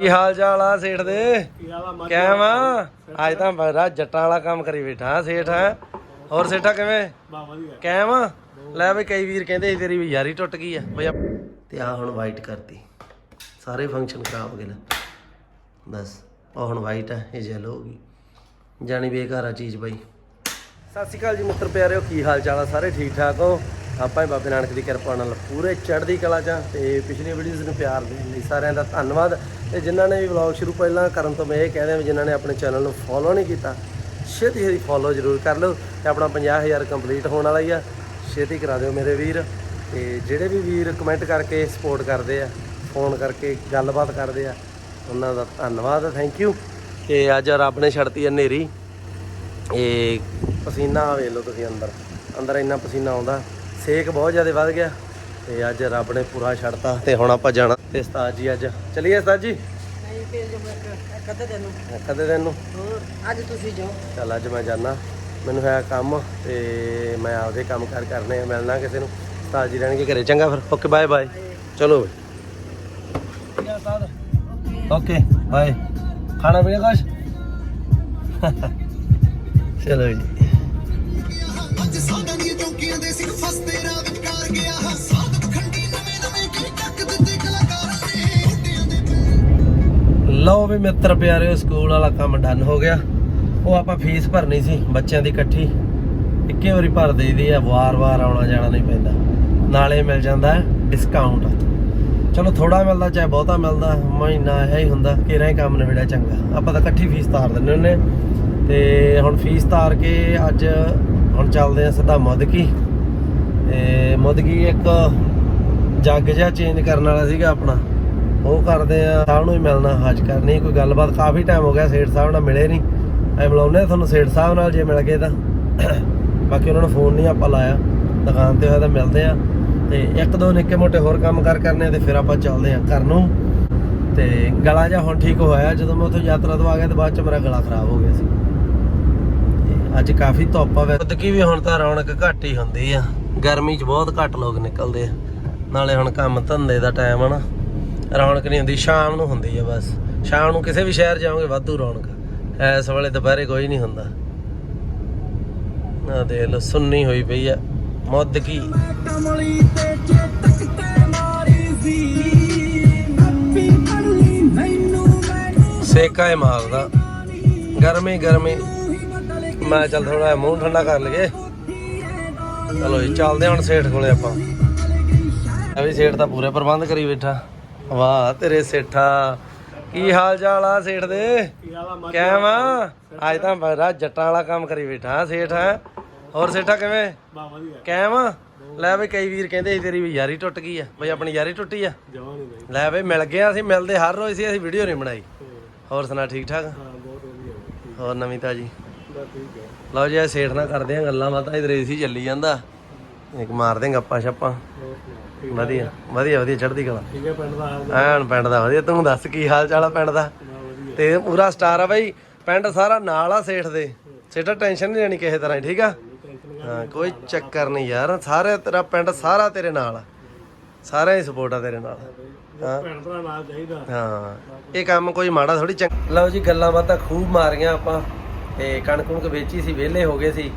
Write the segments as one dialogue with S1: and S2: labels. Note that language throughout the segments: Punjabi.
S1: ਕੀ ਹਾਲ ਚਾਲ ਆ ਸੇਠ ਦੇ? ਕਿਵੇਂ ਆ ਅੱਜ ਤਾਂ ਬੜਾ ਜੱਟਾਂ ਵਾਲਾ ਕੰਮ ਕਰੀ ਬੈਠਾ ਸੇਠ ਹੈ। ਹੋਰ ਸੇਠਾ ਕਿਵੇਂ? ਕਿਵੇਂ ਆ? ਲੈ ਬਈ ਕਈ ਵੀਰ ਕਹਿੰਦੇ ਸੀ ਤੇਰੀ ਵੀ ਯਾਰੀ ਟੁੱਟ ਗਈ ਆ। ਬਈ ਤੇ ਆ ਹੁਣ ਵਾਈਟ ਕਰਤੀ। ਸਾਰੇ ਫੰਕਸ਼ਨ ਖਰਾਬ ਹੋ ਗਏ ਬਸ ਉਹ ਹੁਣ ਵਾਈਟ ਹੈ ਇਹ ਯੈਲੋ ਹੋ ਗਈ। ਜਾਣੀ ਬੇਕਾਰ ਆ ਚੀਜ਼ ਬਾਈ। ਸਤਿ ਸ਼੍ਰੀ ਅਕਾਲ ਜੀ ਮਿੱਤਰ ਪਿਆਰਿਓ ਕੀ ਹਾਲ ਚਾਲ ਆ? ਸਾਰੇ ਠੀਕ ਠਾਕ ਹੋ? ਆਪਾਂ ਹੀ ਬਾਬੇ ਨਾਨਕ ਦੀ ਕਿਰਪਾ ਨਾਲ ਪੂਰੇ ਚੜ੍ਹਦੀ ਕਲਾ 'ਚ ਆ ਤੇ ਪਿਛਲੀ ਵੀਡੀਓਜ਼ ਨੂੰ ਪਿਆਰ ਦੇਣ ਲਈ ਸਾਰਿਆਂ ਦਾ ਧੰਨਵਾਦ। ਤੇ ਜਿਨ੍ਹਾਂ ਨੇ ਵੀ ਵਲੌਗ ਸ਼ੁਰੂ ਪਹਿਲਾਂ ਕਰਨ ਤੋਂ ਮੈਂ ਇਹ ਕਹਿ ਦਿਆਂ ਵੀ ਜਿਨ੍ਹਾਂ ਨੇ ਆਪਣੇ ਚੈਨਲ ਨੂੰ ਫੋਲੋ ਨਹੀਂ ਕੀਤਾ, ਛੇਤੀ ਛੇਤੀ ਫੋਲੋ ਜ਼ਰੂਰ ਕਰ ਲਓ ਤੇ ਆਪਣਾ 50000 ਕੰਪਲੀਟ ਹੋਣ ਵਾਲਾ ਹੀ ਆ। ਛੇਤੀ ਕਰਾ ਦਿਓ ਮੇਰੇ ਵੀਰ ਤੇ ਜਿਹੜੇ ਵੀ ਵੀਰ ਕਮੈਂਟ ਕਰਕੇ ਸਪੋਰਟ ਕਰਦੇ ਆ ਫੋਨ ਕਰਕੇ ਗੱਲਬਾਤ ਕਰਦੇ ਆ, ਉਹਨਾਂ ਦਾ ਧੰਨਵਾਦ ਥੈਂਕ ਯੂ ਤੇ ਅੱਜ ਰੱਬ ਨੇ ਛੱਡਤੀ ਆ ਨੇਰੀ ਇਹ ਪਸੀਨਾ ਵੇਖ ਲਓ ਤੁਸੀਂ ਅੰਦਰ ਅੰਦਰ ਇੰਨਾ ਪਸੀਨਾ ਆਉਂਦਾ। ਸੇਕ ਬਹੁਤ ਜ਼ਿਆਦਾ ਵੱਧ ਗਿਆ ਤੇ ਅੱਜ ਰੱਬ ਨੇ ਪੂਰਾ ਛੱਡਤਾ ਤੇ ਹੁਣ ਆਪਾਂ ਜਾਣਾ ਤੇ ਉਸਤਾਦ ਜੀ ਅੱਜ ਚਲਿਏ ਉਸਤਾਦ ਜੀ?
S2: ਨਹੀਂ ਭੇਜ ਮੈਂ ਇੱਕ ਅੱਧਾ ਦਿਨ ਨੂੰ
S1: ਕਦੇ ਦਿਨ ਨੂੰ
S2: ਹੋਰ ਅੱਜ ਤੁਸੀਂ ਜਾਓ।
S1: ਚੱਲ ਅੱਜ ਮੈਂ ਜਾਣਾ ਮੈਨੂੰ ਹੈ ਕੰਮ ਤੇ ਮੈਂ ਆਪਦੇ ਕੰਮ ਕਾਰ ਕਰਨੇ ਮਿਲਣਾ ਕਿਸੇ ਨੂੰ। ਉਸਤਾਦ ਜੀ ਰਹਿਣਗੇ ਘਰੇ। ਚੰਗਾ ਫਿਰ। ਓਕੇ ਬਾਏ ਬਾਏ ਚਲੋ ਓਕੇ ਬਾਏ ਖਾਣਾ ਪੀਣਾ ਕੁਛ? ਚਲੋ ਜੀ। ਲਓ ਵੀ ਮਿੱਤਰ ਪਿਆਰਿਓ ਸਕੂਲ ਵਾਲਾ ਕੰਮ ਡਨ ਹੋ ਗਿਆ। ਉਹ ਆਪਾਂ ਫੀਸ ਭਰਨੀ ਸੀ, ਬੱਚਿਆਂ ਦੀ ਇਕੱਠੀ। ਇੱਕੇ ਵਾਰੀ ਭਰ ਦੇਈਦੀ ਆ, ਵਾਰ-ਵਾਰ ਆਉਣਾ ਜਾਣਾ ਨਹੀਂ ਪੈਂਦਾ। ਨਾਲੇ ਮਿਲ ਜਾਂਦਾ ਡਿਸਕਾਊਂਟ ਚਲੋ ਥੋੜਾ ਮਿਲਦਾ, ਚਾਹੇ ਬਹੁਤਾ ਮਿਲਦਾ, ਮਹੀਨਾ ਇਹ ਹੀ ਹੁੰਦਾ, ਕਿਹੜਾ ਹੀ ਕੰਮ ਨਿਬੜਿਆ ਚੰਗਾ। ਆਪਾਂ ਤਾਂ ਇਕੱਠੀ ਫੀਸ ਤਾਰ ਦਿੰਦੇ ਹੁੰਨੇ ਤੇ ਹੁਣ ਫੀਸ ਤਾਰ ਕੇ ਅੱਜ ਹੁਣ ਚੱਲਦੇ ਆ ਸਿੱਧਾ ਮੁਦਕੀ ਤੇ ਮੁਦਕੀ ਇੱਕ ਜੱਗ ਜਿਹਾ ਚੇਂਜ ਕਰਨ ਵਾਲਾ ਸੀਗਾ ਆਪਣਾ। ਉਹ ਕਰਦੇ ਆ ਸਾਹਿਬ ਨੂੰ ਹੀ ਮਿਲਣਾ ਹੱਜ ਕਰਨੀ ਕੋਈ ਗੱਲਬਾਤ ਕਾਫੀ ਟਾਈਮ ਹੋ ਗਿਆ, ਸੇਠ ਸਾਹਿਬ ਨਾਲ ਮਿਲੇ ਨਹੀਂ। ਐ ਮਿਲਾਉਨੇ ਤੁਹਾਨੂੰ ਸੇਠ ਸਾਹਿਬ ਨਾਲ ਜੇ ਮਿਲ ਗਏ ਤਾਂ। ਬਾਕੀ ਉਹਨਾਂ ਨੂੰ ਫੋਨ ਨਹੀਂ ਆਪਾਂ ਲਾਇਆ। ਦੁਕਾਨ ਤੇ ਹੋਇਆ ਤਾਂ ਮਿਲਦੇ ਆ। ਤੇ ਇੱਕ ਦੋ ਨਿੱਕੇ ਮੋਟੇ ਹੋਰ ਕੰਮ ਕਰ ਕਰਨੇ ਤੇ ਫਿਰ ਆਪਾਂ ਚੱਲਦੇ ਆ ਘਰ ਨੂੰ। ਤੇ ਗਲਾ ਜਿਹਾ ਹੁਣ ਠੀਕ ਹੋਇਆ, ਜਦੋਂ ਮੈਂ ਉੱਥੋਂ ਯਾਤਰਾ ਤੋਂ ਆ ਗਿਆ ਤੇ ਬਾਅਦ ਚ ਮੇਰਾ ਗਲਾ ਖਰਾਬ ਹੋ ਗਿਆ ਸੀ। ਤੇ ਅੱਜ ਕਾਫੀ ਧੁੱਪ ਆ, ਵੈਸੇ ਕੀ ਵੀ ਹੁਣ ਤਾਂ ਰੌਣਕ ਘੱਟ ਹੀ ਹੁੰਦੀ ਆ। ਗਰਮੀ 'ਚ ਬਹੁਤ ਘੱਟ ਲੋਕ ਨਿਕਲਦੇ ਆ। ਨਾਲੇ ਹੁਣ ਕੰਮ ਧੰਦੇ ਦਾ ਟਾਈਮ ਆ ਨਾ। ਰੌਣਕ ਨਹੀਂ ਹੁੰਦੀ, ਸ਼ਾਮ ਨੂੰ ਹੁੰਦੀ ਆ ਬਸ। ਸ਼ਾਮ ਨੂੰ ਕਿਸੇ ਵੀ ਸ਼ਹਿਰ ਜਾਓਗੇ, ਵਾਧੂ ਰੌਣਕ। ਐਸ ਵੇਲੇ ਦੁਪਹਿਰੇ ਕੋਈ ਨਹੀਂ ਹੁੰਦਾ। ਆ ਦੇਖ ਲਓ, ਸੁੰਨੀ ਹੋਈ ਪਈ ਆ। ਮੁੱਦ ਕੀ?
S3: ਕਮਲੀ ਤੇ ਚੇਤਕ ਤੇ ਮਾਰੀ ਸੀ ਨੱਪੀ ਪੜਲੀ ਮੈਨੂੰ ਮੈਨੂੰ
S1: ਸੇਕਾ ਹੀ ਮਾਰਦਾ। ਗਰਮੀ ਗਰਮੀ। ਮੈਂ ਚੱਲ ਥੋੜਾ ਮੂੰਹ ਠੰਡਾ ਕਰ ਲਈਏ। ਚਲੋ ਜੀ, ਚੱਲਦੇ ਹਾਂ ਹੁਣ ਸੇਠ ਕੋਲੇ ਆਪਾਂ। ਆ ਵੀ ਸੇਠ ਤਾਂ ਪੂਰੇ ਪ੍ਰਬੰਧ ਕਰੀ ਬੈਠਾ। ਵਾਹ ਤੇਰੇ ਸੇਠਾ। ਕੀ ਹਾਲ ਚਾਲ ਆ ਸੇਠ ਦੇ? ਕਿਵੇਂ ਆ ਅੱਜ ਤਾਂ ਬੜਾ ਜੱਟਾਂ ਵਾਲਾ ਕੰਮ ਕਰੀ ਬੈਠਾ ਹਾਂ ਸੇਠ ਹੈ? ਹੋਰ ਸੇਠਾ ਕਿਵੇਂ? ਕਿਵੇਂ ਆ ਲੈ ਬਈ ਕਈ ਵੀਰ ਕਹਿੰਦੇ ਸੀ ਤੇਰੀ ਵੀ ਯਾਰੀ ਟੁੱਟ ਗਈ ਆ। ਬਈ ਆਪਣੀ ਯਾਰੀ ਟੁੱਟੀ ਆ। ਲੈ ਬਈ ਮਿਲ ਗਏ ਅਸੀਂ ਮਿਲਦੇ ਹਰ ਰੋਜ਼ ਸੀ ਅਸੀਂ ਵੀਡੀਓ ਨਹੀਂ ਬਣਾਈ। ਹੋਰ ਸੁਣਾ ਠੀਕ ਠਾਕ? ਹੋਰ ਨਵੀਂ ਤਾਜੀ? ਲਓ ਜੀ ਸੇਠ ਨਾਲ ਕਰਦੇ ਆ ਗੱਲਾਂ ਬਾਤਾਂ ਇਧਰ ਏਸੀ ਚੱਲੀ ਜਾਂਦਾ। ਇੱਕ ਮਾਰਦੇ ਗੱਪਾਂ ਛੱਪਾਂ ਵਧੀਆ ਵਧੀਆ ਵਧੀਆ ਚੜ੍ਹਦੀ ਕਲਾ।
S4: ਠੀਕ ਹੈ ਪਿੰਡ ਦਾ
S1: ਐਨ ਪਿੰਡ ਦਾ ਵਧੀਆ ਤੂੰ ਦੱਸ ਕੀ ਹਾਲ ਚਾਲ ਆ ਪਿੰਡ ਦਾ? ਤੇ ਪੂਰਾ ਸਟਾਰ ਆ ਬਾਈ ਪਿੰਡ ਸਾਰਾ ਨਾਲ ਆ ਸੇਠ ਦੇ। ਸੇਠਾ ਟੈਨਸ਼ਨ ਨਹੀਂ ਲੈਣੀ ਕਿਸੇ ਤਰ੍ਹਾਂ ਦੀ, ਠੀਕ ਆ? ਹਾਂ ਕੋਈ ਚੱਕਰ ਨਹੀਂ ਯਾਰ ਸਾਰੇ ਤੇਰਾ ਪਿੰਡ ਸਾਰਾ ਤੇਰੇ ਨਾਲ ਆ। ਸਾਰਿਆਂ ਦੀ ਸਪੋਰਟ ਆ ਤੇਰੇ ਨਾਲ। ਹਾਂ
S4: ਭੈਣ ਭਰਾ ਨਾਲ ਚਾਹੀਦਾ।
S1: ਹਾਂ ਇਹ ਕੰਮ ਕੋਈ ਮਾੜਾ ਥੋੜੀ ਚੰਗਾ। ਲਓ ਜੀ ਗੱਲਾਂ ਬਾਤਾਂ ਖੂਬ ਮਾਰੀਆਂ ਆਪਾਂ। ਤੇ ਕਣਕ ਕੁਣਕ ਵੇਚੀ ਸੀ ਵਿਹਲੇ ਹੋ ਗਏ ਸੀ।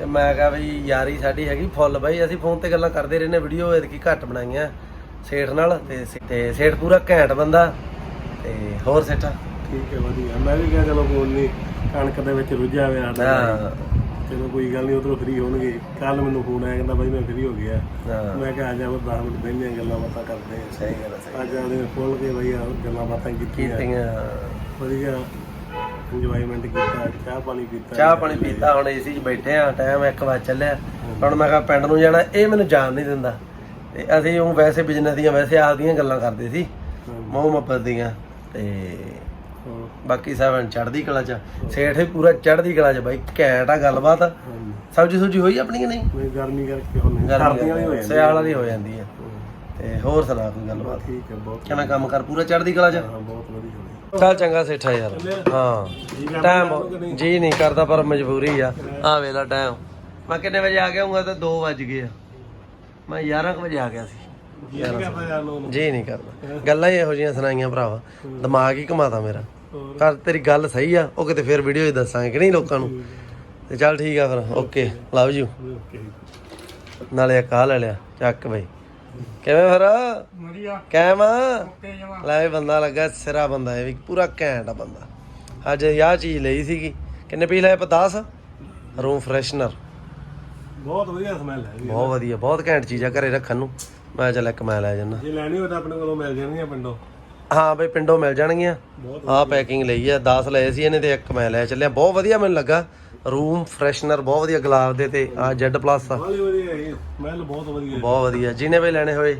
S1: ਤੇ ਮੈਂ ਕਿਹਾ ਬਈ ਯਾਰੀ ਸਾਡੀ ਹੈਗੀ ਫੁੱਲ ਬਾਈ ਅਸੀਂ ਫੋਨ ਤੇ ਗੱਲਾਂ ਕਰਦੇ ਰਹਿੰਦੇ ਵੀਡੀਓ ਐਤਕੀ ਘੱਟ ਬਣਾਈਆਂ। ਸੇਠ ਨਾਲ ਤੇ ਤੇ ਸੇਠ ਪੂਰਾ ਘੈਂਟ ਬੰਦਾ ਤੇ ਹੋਰ ਸੇਠਾ?
S4: ਠੀਕ ਹੈ ਵਧੀਆ। ਮੈਂ ਵੀ ਕਿਹਾ ਚਲੋ ਕੋਈ ਨਹੀਂ ਕਣਕ ਦੇ ਵਿੱਚ ਰੁੱਝਿਆ ਹੋਇਆ
S1: ਹਾਂ।
S4: ਚਲੋ ਕੋਈ ਗੱਲ ਨਹੀਂ ਉਧਰੋਂ ਫ੍ਰੀ ਹੋਣਗੇ। ਕੱਲ ਮੈਨੂੰ ਫੋਨ ਆਇਆ ਕਹਿੰਦਾ ਬਾਈ ਮੈਂ ਫ੍ਰੀ ਹੋ ਗਿਆ।
S1: ਹਾਂ।
S4: ਮੈਂ ਕਿਹਾ ਆ ਜਾ 10 ਮਿੰਟ ਹਾਂ ਗੱਲਾਂ ਬਾਤਾਂ ਕਰਦੇ ਹਾਂ
S1: ਸਹੀ ਗੱਲ ਸਹੀ
S4: ਅੱਜ ਆਦੇ ਖੋਲ ਕੇ ਬਈ ਆ ਗੱਲਾਂ ਬਾਤਾਂ ਕੀਤੀਆਂ। ਵਧੀਆ। ਇੰਜੋਇਮੈਂਟ ਕੀਤਾ ਚਾਹ ਪਾਣੀ ਪੀਤਾ।
S1: ਚਾਹ ਪਾਣੀ ਪੀਤਾ ਹੁਣ ਏਸੀ 'ਚ ਬੈਠੇ ਆ ਟਾਈਮ 1 ਵਜੇ ਚੱਲਿਆ। ਹੁਣ ਮੈਂ ਕਿਹਾ ਪਿੰਡ ਨੂੰ ਜਾਣਾ ਇਹ ਮੈਨੂੰ ਜਾਣ ਨਹੀਂ ਦਿੰਦਾ। ਤੇ ਅਸੀਂ ਉਹ ਵੈਸੇ ਬਿਜ਼ਨਸ ਦੀਆਂ ਵੈਸੇ ਆਪਦੀਆਂ ਗੱਲਾਂ ਕਰਦੇ ਸੀ ਮੋਹ ਮੁਹੱਬਤ ਦੀਆਂ। ਤੇ ਬਾਕੀ ਸਭ ਚੜ੍ਹਦੀ ਕਲਾ ਚ ਸੇਠ ਵੀ ਪੂਰਾ ਚੜ੍ਹਦੀ ਕਲਾ ਚ ਬਾਈ ਘੈਂਟ ਆ ਗੱਲਬਾਤ। ਸਬਜੀ ਸੁਜੀ ਹੋਈ ਆਪਣੀ ਕਿ ਨਹੀਂ?
S4: ਨਹੀਂ ਗਰਮੀ ਕਰਕੇ ਹੁਣ ਸਰਦੀਆਂ ਵੀ ਹੋ ਜਾਂਦੀਆਂ
S1: ਸਿਆਲ ਵਾਲੀ ਹੋ ਜਾਂਦੀ ਹੈ। ਤੇ ਹੋਰ ਸੁਣਾ ਕੋਈ ਗੱਲਬਾਤ?
S4: ਠੀਕ ਹੈ ਬਹੁਤ
S1: ਕਿਵੇਂ ਕੰਮ ਕਰ ਪੂਰਾ ਚੜ੍ਹਦੀ ਕਲਾ ਚ
S4: ਹਾਂ ਬਹੁਤ ਵਧੀਆ।
S1: ਚੱਲ ਚੰਗਾ ਸੇਠਾ ਯਾਰ। ਹਾਂ। ਟਾਈਮ ਜੀ ਨਹੀਂ ਕਰਦਾ ਪਰ ਮਜਬੂਰੀ ਆ। ਆ ਵੇਲਾ ਟਾਈਮ ਮੈਂ ਕਿੰਨੇ ਵਜੇ ਆ ਗਿਆ ਹੂੰਗਾ ਤਾਂ 2 ਵੱਜ ਗਏ ਆ। ਮੈਂ 11 ਕੁ ਵਜੇ ਆ ਗਿਆ ਸੀ।
S4: ਜੀ ਨਹੀਂ ਕਰਦਾ
S1: ਗੱਲਾਂ ਹੀ ਇਹੋ ਜਿਹੀਆਂ ਸੁਣਾਈਆਂ ਭਰਾਵਾ। ਦਿਮਾਗ ਹੀ ਘਮਾਤਾ ਮੇਰਾ। ਪਰ ਤੇਰੀ ਗੱਲ ਸਹੀ ਆ ਉਹ ਕਿਤੇ ਫਿਰ ਵੀਡੀਓ 'ਚ ਦੱਸਾਂਗੇ ਕਿ ਨਹੀਂ ਲੋਕਾਂ ਨੂੰ? ਤੇ ਚੱਲ ਠੀਕ ਆ ਫਿਰ। ਓਕੇ ਲਵ ਯੂ
S4: ਓਕੇ
S1: ਨਾਲੇ ਇੱਕ ਆਹ ਲੈ ਲਿਆ ਚੱਕ ਬਈ। ਕਿਵੇਂ ਫਿਰ?
S4: ਵਧੀਆ।
S1: ਕੈਮ ਆ
S4: ਓਕੇ ਜਮਾ।
S1: ਲੈ ਵੀ ਬੰਦਾ ਲੱਗਾ ਸਿਰਾ ਬੰਦਾ ਇਹ ਵੀ ਪੂਰਾ ਘੈਂਟ ਆ ਬੰਦਾ। ਅੱਜ ਆਹ ਚੀਜ਼ ਲਈ ਸੀਗੀ। ਕਿੰਨੇ ਪੀ ਲਏ ਆਪਾਂ 10 ਰੂਮ ਫਰੈਸ਼ਨਰ।
S4: ਬਹੁਤ ਵਧੀਆ ਸਮੈਲ ਹੈ
S1: ਬਹੁਤ ਵਧੀਆ ਬਹੁਤ ਘੈਂਟ ਚੀਜ਼ ਆ ਘਰੇ ਰੱਖਣ ਨੂੰ। ਮੈਂ ਚੱਲ ਇੱਕ ਮੈਂ ਲੈ ਜਾਣਾ
S4: ਜੇ ਲੈਣੀ ਹੋਵੇ ਤਾਂ ਆਪਣੇ ਕੋਲੋਂ ਮਿਲ ਜਾਣਗੀਆਂ ਪਿੰਡੋਂ।
S1: ਹਾਂ ਬਈ ਪਿੰਡੋਂ ਮਿਲ ਜਾਣਗੀਆਂ। ਆਹ ਪੈਕਿੰਗ ਲਈ ਆ 10 ਲਏ ਸੀ ਇਹਨੇ ਤੇ ਇੱਕ ਮੈਂ ਲੈ ਚੱਲਿਆ। ਬਹੁਤ ਵਧੀਆ ਮੈਨੂੰ ਲੱਗਾ। ਰੂਮ ਫਰੈਸ਼ਨਰ ਬਹੁਤ ਵਧੀਆ ਗੁਲਾਬ ਦੇ ਤੇ ਆ Z ਪਲੱਸ ਆ।
S4: ਬਾਲੀ ਵਧੀਆ ਹੈ ਸਮੈਲ ਬਹੁਤ ਵਧੀਆ ਹੈ।
S1: ਬਹੁਤ ਵਧੀਆ। ਜਿਹਨੇ ਵੀ ਲੈਣੇ ਹੋਏ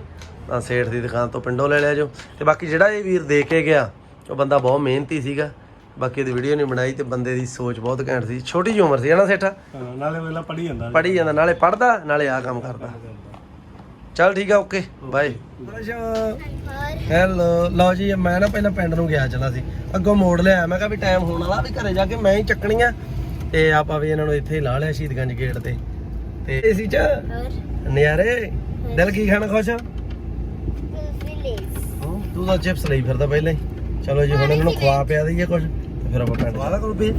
S1: ਤਾਂ ਸੇਠ ਦੀ ਦੁਕਾਨ ਤੋਂ ਪਿੰਡੋਂ ਲੈ ਲਿਆ ਜੋ। ਤੇ ਬਾਕੀ ਜਿਹੜਾ ਇਹ ਵੀਰ ਦੇ ਕੇ ਗਿਆ ਉਹ ਬੰਦਾ ਬਹੁਤ ਮਿਹਨਤੀ ਸੀਗਾ। ਬਾਕੀ ਇਹਦੀ ਵੀਡੀਓ ਨਹੀਂ ਬਣਾਈ ਤੇ ਬੰਦੇ ਦੀ ਸੋਚ ਬਹੁਤ ਘੈਂਟ ਸੀ। ਛੋਟੀ ਜਿਹੀ ਉਮਰ ਸੀ ਹਨਾ ਸੇਠਾ?
S4: ਹਾਂ ਨਾਲੇ ਵੇਲਾ ਪੜੀ ਜਾਂਦਾ
S1: ਪੜ੍ਹੀ ਜਾਂਦਾ ਨਾਲੇ ਪੜਦਾ ਨਾਲੇ ਆ ਕੰਮ ਕਰਦਾ। ਚੱਲ ਠੀਕ ਆ ਓਕੇ ਬਾਏ। ਹੈਲੋ ਲਓ ਜੀ ਮੈਂ ਨਾ ਪਹਿਲਾਂ ਪਿੰਡ ਨੂੰ ਗਿਆ ਚਲਾ ਸੀ। ਅੱਗੋਂ ਮੋੜ ਲਿਆ ਮੈਂ ਕਿਹਾ ਵੀ ਟਾਈਮ ਹੋਣ ਵਾਲਾ ਵੀ ਘਰੇ ਜਾ ਕੇ ਮੈਂ ਹੀ ਚੱਕਣੀਆਂ। ਤੇ ਆਪਾਂ ਵੀ ਇਹਨਾਂ ਨੂੰ ਇੱਥੇ ਹੀ ਲਾ ਲਿਆ ਸ਼ਹੀਦਗੰਜ ਗੇਟ ਤੇ। ਤੇ ਏਸੀ ਚ ਨਿਆਰੇ ਦਿਲ ਕੀ ਖਾਣਾ ਖੁਸ਼? ਤੂੰ ਤਾਂ ਚਿਪਸ ਲਈ ਫਿਰਦਾ ਪਹਿਲਾਂ ਹੀ। ਚਲੋ ਜੀ ਹੁਣ ਇਹਨਾਂ ਨੂੰ ਖਵਾ ਪਿਆ ਦਈਏ ਕੁਝ ਤੇ ਫਿਰ ਆਪਾਂ ਪਿੰਡ ਵਾਲਾ ਕੋਲ ਪੀ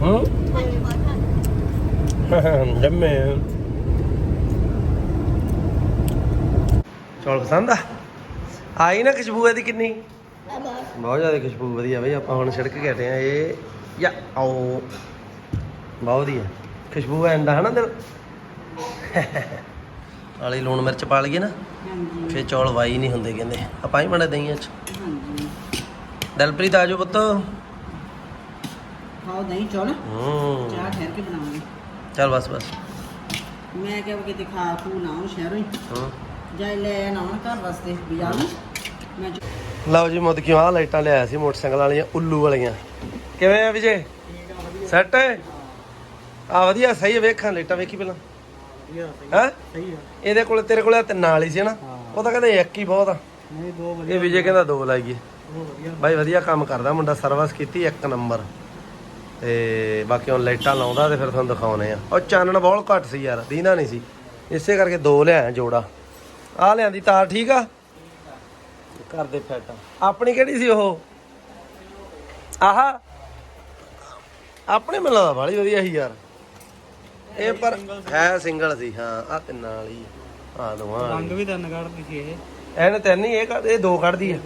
S1: ਹੂੰ? ਜੰਮੇ ਚੌਲ ਪਸੰਦ ਆ? ਆਈ ਨਾ ਖੁਸ਼ਬੂ ਇਹਦੀ ਕਿੰਨੀ? ਬਹੁਤ ਜ਼ਿਆਦਾ ਖੁਸ਼ਬੂ ਵਧੀਆ ਬਈ ਆਪਾਂ ਹੁਣ ਛਿੜਕ ਕੇ ਹਟੇ ਆ। ਇਹ ਯਾ ਆਓ। ਬਹੁਤ ਵਧੀਆ। ਖੁਸ਼ਬੂ ਐਂਦਾ ਹਨਾ ਦਿਲ? ਵਾਲੀ ਲੂਣ ਮਿਰਚ ਪਾ ਲਈਏ ਨਾ।
S2: ਹਾਂਜੀ।
S1: ਫੇ ਚੌਲ ਵਾਈ ਨਹੀਂ ਹੁੰਦੇ ਕਹਿੰਦੇ। ਆਪਾਂ ਹੀ ਬਣਾ ਦਈਆਂ ਚ
S2: ਹਾਂਜੀ।
S1: ਦਲਪ੍ਰੀਤ ਆਜੋ ਪੁੱਤ।
S2: ਖਾਓ ਦਹੀਂ ਚੌਲ।
S1: ਹੂੰ।
S2: ਚਾਹ ਠਹਿਰ ਕੇ ਬਣਾਵਾਂਗੇ।
S1: ਚੱਲ ਬਸ ਬਸ।
S2: ਮੈਂ ਕਿਹਾ ਕਿਤੇ ਖਾ ਖੂ ਨਾ ਆਉਣ ਸ਼ਹਿਰੋਂ ਹੀ।
S1: ਹੂੰ।
S2: ਜਾਂ ਲੈ ਨਾ ਘਰ ਵਾਸਤੇ ਬਾਜ਼ਾਰ ਨੂੰ। ਮੈਂ
S1: ਲਓ ਜੀ ਮੁੱਦ ਕਿਉਂ ਆ? ਲਾਈਟਾਂ ਲਿਆਇਆ ਸੀ ਮੋਟਰਸਾਈਕਲ ਵਾਲੀਆਂ ਉੱਲੂ ਵਾਲੀਆਂ। ਕਿਵੇਂ ਆ ਵਿਜੇ? ਸੈੱਟ ਹੈ ਆ ਵਧੀਆ ਸਹੀ ਹੈ ਵੇਖਾਂ ਲਾਈਟਾਂ ਵੇਖੀ ਪਹਿਲਾਂ। ਹੈ?
S4: ਸਹੀ ਹੈ
S1: ਇਹਦੇ ਕੋਲ ਤੇਰੇ ਕੋਲ ਤਿੰਨ ਵਾਲੀ ਸੀ ਨਾ? ਉਹ ਤਾਂ ਕਹਿੰਦੇ ਇੱਕ ਹੀ ਬਹੁਤ ਆ।
S4: ਨਹੀਂ ਦੋ
S1: ਇਹ ਵਿਜੇ ਕਹਿੰਦਾ ਦੋ ਲਾਈਏ
S4: ਵਧੀਆ।
S1: ਬਾਈ ਵਧੀਆ ਕੰਮ ਕਰਦਾ ਮੁੰਡਾ ਸਰਵਿਸ ਕੀਤੀ ਇੱਕ ਨੰਬਰ। ਤੇ ਬਾਕੀ ਹੁਣ ਲਾਈਟਾਂ ਲਾਉਂਦਾ ਤੇ ਫਿਰ ਤੁਹਾਨੂੰ ਦਿਖਾਉਨੇ ਆ। ਉਹ ਚਾਨਣ ਬਹੁਤ ਘੱਟ ਸੀ ਯਾਰ ਦੀਨਾ ਨਹੀਂ ਸੀ। ਇਸੇ ਕਰਕੇ ਦੋ ਲਿਆਇਆ ਜੋੜਾ। ਆ ਲਿਆਂਦੀ ਤਾਰ ਠੀਕ ਆ? ਘਰ ਦੇ ਫਿੱਟ। ਆਪਣੀ ਕਿਹੜੀ ਸੀ ਉਹ? ਆਹਾ? ਆਪਣੇ ਮੈਨੂੰ ਲੱਗਦਾ ਬਾਲੀ ਵਧੀਆ ਸੀ ਯਾਰ। ਇਹ ਪਰ ਹੈ ਸਿੰਗਲ ਸੀ ਹਾਂ ਆ ਤਿੰਨਾਂ ਵਾਲੀ ਆ। ਦੋਵਾਂ ਵਾਲੀ।
S4: ਵੀ ਤਿੰਨ ਕੱਢਦੀ ਸੀ ਇਹ।
S1: ਇਹਨੇ ਤਿੰਨ ਹੀ ਇਹ ਕੱਢ- ਇਹ ਦੋ ਕੱਢਦੀ ਆ।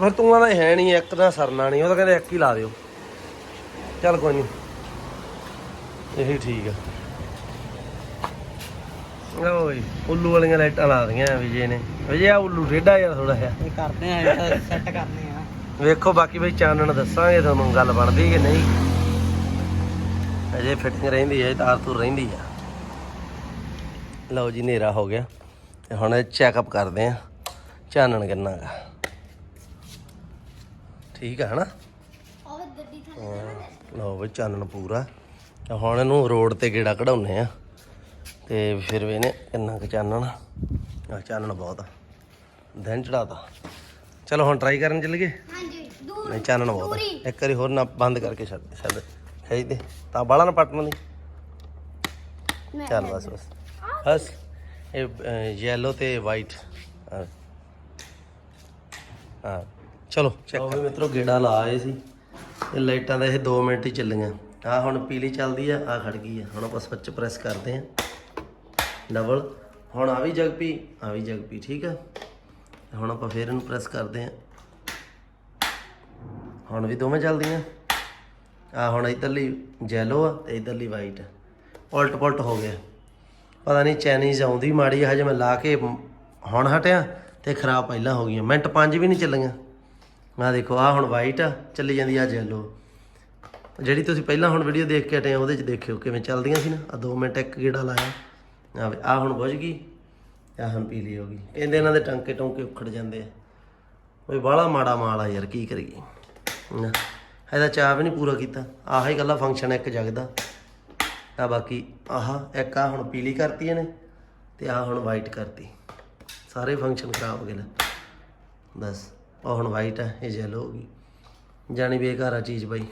S1: ਫਿਰ ਤੂੰ ਆਂਦਾ ਹੈ ਨਹੀਂ ਇੱਕ ਦਾ ਸਰਨਾ ਨਹੀਂ ਉਹ ਤਾਂ ਕਹਿੰਦੇ ਇੱਕ ਹੀ ਲਾ ਦਿਓ। ਚੱਲ ਕੋਈ ਨਹੀਂ ਇਹੀ ਠੀਕ ਆ। ਓਏ ਉੱਲੂ ਵਾਲੀਆਂ ਲਾਈਟਾਂ ਲਾ ਦਈਆਂ ਵਿਜੇ ਨੇ। ਵਿਜੇ ਆ ਉੱਲੂ ਟੇਢਾ ਯਾਰ ਥੋੜਾ ਜਿਹਾ।
S2: ਇਹ ਕਰਦੇ ਆ ਸੈੱਟ ਕਰਨੇ ਆ।
S1: ਵੇਖੋ ਬਾਕੀ ਬਈ ਚਾਨਣ ਦੱਸਾਂਗੇ ਤੁਹਾਨੂੰ ਗੱਲ ਬਣਦੀ ਕਿ ਨਹੀਂ। ਅਜੇ ਫਿਟਿੰਗ ਰਹਿੰਦੀ ਹੈ ਤਾਰ ਤੂਰ ਰਹਿੰਦੀ ਆ। ਲਓ ਜੀ ਹਨੇਰਾ ਹੋ ਗਿਆ। ਤੇ ਹੁਣ ਚੈੱਕਅਪ ਕਰਦੇ ਆ ਚਾਨਣ ਕਿੰਨਾ ਗਾ ਠੀਕ ਆ ਹਨਾ? ਹਾਂ, ਲਓ ਬਈ ਚਾਨਣ ਪੂਰਾ। ਤੇ ਹੁਣ ਇਹਨੂੰ ਰੋਡ ਤੇ ਗੇੜਾ ਕਢਾਉਨੇ ਆ। ਤੇ ਫਿਰ ਵੀ ਇਹਨੇ ਕਿੰਨਾ ਕੁ ਚਾਨਣ ਆ। ਚਾਨਣ ਬਹੁਤ ਆ। ਦਿਨ ਚੜਾਤਾ ਚਲੋ ਹੁਣ ਟਰਾਈ ਕਰਨ ਚੱਲੀਏ।
S5: ਹਾਂਜੀ ਦੂਰ
S1: ਨਹੀਂ ਚਾਨਣ ਬਹੁਤ ਇੱਕ ਵਾਰੀ ਹੋਰ ਨਾ ਬੰਦ ਕਰਕੇ ਛੱਡ ਛੱਡ। ਖਿੱਚ ਦੇ ਤਾਂ। ਬਾਲਾ ਨਾ ਪਟਣ ਦੀ ਚੱਲ ਬਸ ਬਸ। ਬਸ ਇਹ ਯੈਲੋ ਤੇ ਵਾਈਟ ਹਾਂ। ਚਲੋ ਚੈੱਕ ਮਿੱਤਰੋ ਗੇੜਾ ਲਾ ਆਏ ਸੀ। ਇਹ ਲਾਈਟਾਂ ਦਾ ਇਹ 2 ਮਿੰਟ ਹੀ ਚੱਲੀਆਂ। ਆ ਹੁਣ ਪੀਲੀ ਚੱਲਦੀ ਆ ਆ ਖੜ ਗਈ ਆ। ਹੁਣ ਆਪਾਂ ਸਵਿਚ ਪ੍ਰੈਸ ਕਰਦੇ ਆ। ਡਬਲ ਹੁਣ ਆ ਵੀ ਜਗ ਪੀ ਆ ਵੀ ਜਗ ਪੀ ਠੀਕ ਆ? ਹੁਣ ਆਪਾਂ ਫੇਰ ਇਹਨੂੰ ਪ੍ਰੈਸ ਕਰਦੇ ਆ ਹੁਣ ਵੀ ਦੋਵੇਂ ਚੱਲਦੀਆਂ। ਆ ਹੁਣ ਇਧਰਲੀ ਜੈਲੋ ਆ ਤੇ ਇਧਰਲੀ ਵਾਈਟ ਉਲਟ ਪੁਲਟ ਹੋ ਗਿਆ। ਪਤਾ ਨਹੀਂ ਚਾਈਨੀਜ਼ ਆਉਂਦੀ ਮਾੜੀ ਆ, ਹਜੇ ਮੈਂ ਲਾ ਕੇ ਹੁਣ ਹਟਿਆ ਤੇ ਖਰਾਬ ਪਹਿਲਾਂ ਹੋ ਗਈਆਂ। ਮਿੰਟ ਪੰਜ ਵੀ ਨਹੀਂ ਚੱਲੀਆਂ। ਆ ਦੇਖੋ ਆ ਹੁਣ ਵਾਈਟ ਆ ਚੱਲੀ ਜਾਂਦੀ ਆ ਜੈਲੋ ਜਿਹੜੀ ਤੁਸੀਂ ਪਹਿਲਾਂ ਹੁਣ ਵੀਡੀਓ ਦੇਖ ਕੇ ਹਟੇ ਆ ਉਹਦੇ ਚ ਦੇਖਿਓ ਕਿਵੇਂ ਚੱਲਦੀਆਂ ਸੀ ਨਾ। ਆ 2 ਮਿੰਟ ਇੱਕ ਗੇੜਾ ਲਾਇਆ। ਆ ਆ ਹੁਣ ਬੁਝ ਗਈ। ਆ ਹੁਣ ਪੀਲੀ ਹੋ ਗਈ ਕਹਿੰਦੇ ਇਹਨਾਂ ਦੇ ਟੰਕੇ ਟੌਂਕੇ ਉਖੜ ਜਾਂਦੇ ਆ। ਓਏ ਬਾਹਲਾ ਮਾੜਾ ਮਾਲ ਆ ਯਾਰ, ਕੀ ਕਰੀਏ? ਨਾ, ਇਹਦਾ ਚਾਹ ਵੀ ਨਹੀਂ ਪੂਰਾ ਕੀਤਾ। ਆਹ ਹੀ ਗੱਲਾਂ ਫੰਕਸ਼ਨ ਇੱਕ ਜਗਦਾ। ਆ ਬਾਕੀ ਆਹ, ਇੱਕ ਆ ਹੁਣ ਪੀਲੀ ਕਰਤੀ ਇਹਨੇ, ਤੇ ਆ ਹੁਣ ਵਾਈਟ ਕਰਤੀ। ਸਾਰੇ ਫੰਕਸ਼ਨ ਖਰਾਬ ਹੋ ਗਏ ਲੈ ਬਸ ਉਹ ਹੁਣ ਵਾਈਟ ਆ, ਇਹ ਜੈਲੋ ਹੋ ਗਈ। ਜਾਣੀ ਬੇਕਾਰ ਆ ਚੀਜ਼ ਬਾਈ।